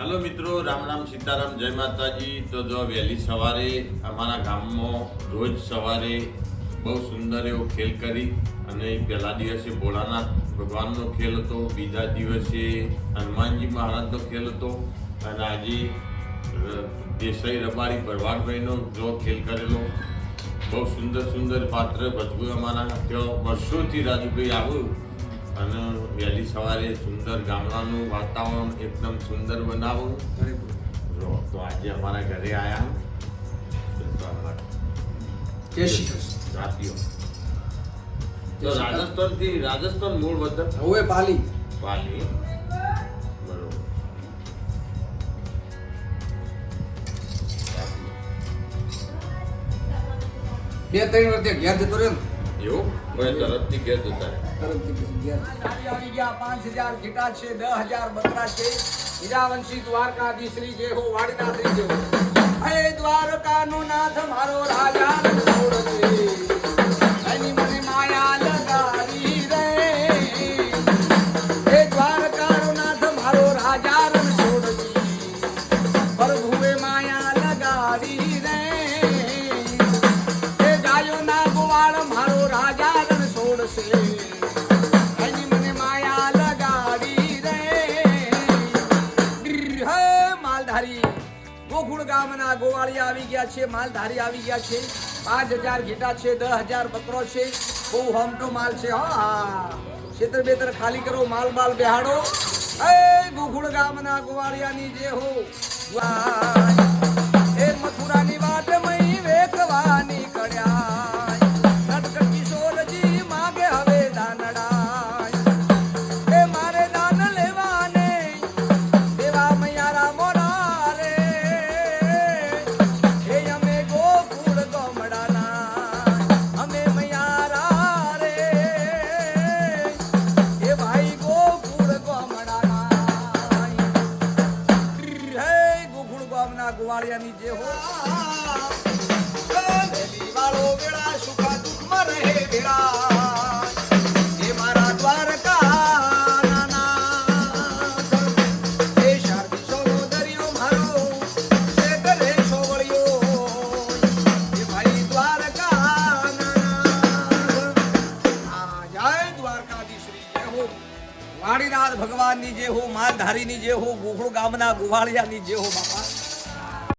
Hello મિત્રો, રામ રામ સીતારામ, જય માતાજી. તો જો વહેલી સવારે અમારા ગામમાં રોજ સવારે બહુ સુંદર એવો ખેલ કરી અને પહેલા દિવસે ભોળાનાથ ભગવાનનો ખેલ હતો, બીજા દિવસે હનુમાનજી મહારાજનો ખેલ હતો અને આજે દેસાઈ રબારી ભરવાડભાઈનો જો ખેલ કરેલો. બહુ સુંદર સુંદર પાત્ર ભજવું અમારા ત્યાં વર્ષોથી રાજુભાઈ આવ્યું અને વહેલી સવારે સુંદર ગામડાનું વાતાવરણ એકદમ સુંદર બનાવું. જો તો આજે અમારા ઘરે આયા જય શ્રી કૃષ્ણ. જાતિઓ તો રાજસ્થાનથી રાજસ્થાન મૂળ વતન હવે પાલી. પાલી. બરોબર. બે ત્રણ વર્ષે ઘેર જતો રહ્યો ને? એવું? કોઈ તરફથી ઘેર જતા રહે. તરતથી ઘેર આવી ગયા, પાંચ હજાર ઘેટા છે, દસ હજાર બકરા છે. હીરાવંશી દ્વારકાધીશ શ્રી જે હો, વાડીના શ્રી જે હો. હે દ્વારકાનો નાથ મારો રાજા એની માયા લગાવી રે. ગોકુળ ગામના ગોવાળી આવી ગયા છે, માલધારી આવી ગયા છે. પાંચ હજાર ઘેટા છે, દસ હજાર બકરો છે બહુ હોમટો માલ છે, હા છેતર બેતર ખાલી કરો, માલ બાલ બેહાડો. એ ગોકુળ ગામના ગોવાળિયાની જે હો. વાય. ગામના ગોવાળિયાની જે હો વેલી વાળો વેળા સુખા દુઃખમાં રહે વેળા. એ મારા ભગવાનની જે હો, માલધારીની જે હો, ગોકુળ ગામના ગુવાળિયાની જે હો, બાપા.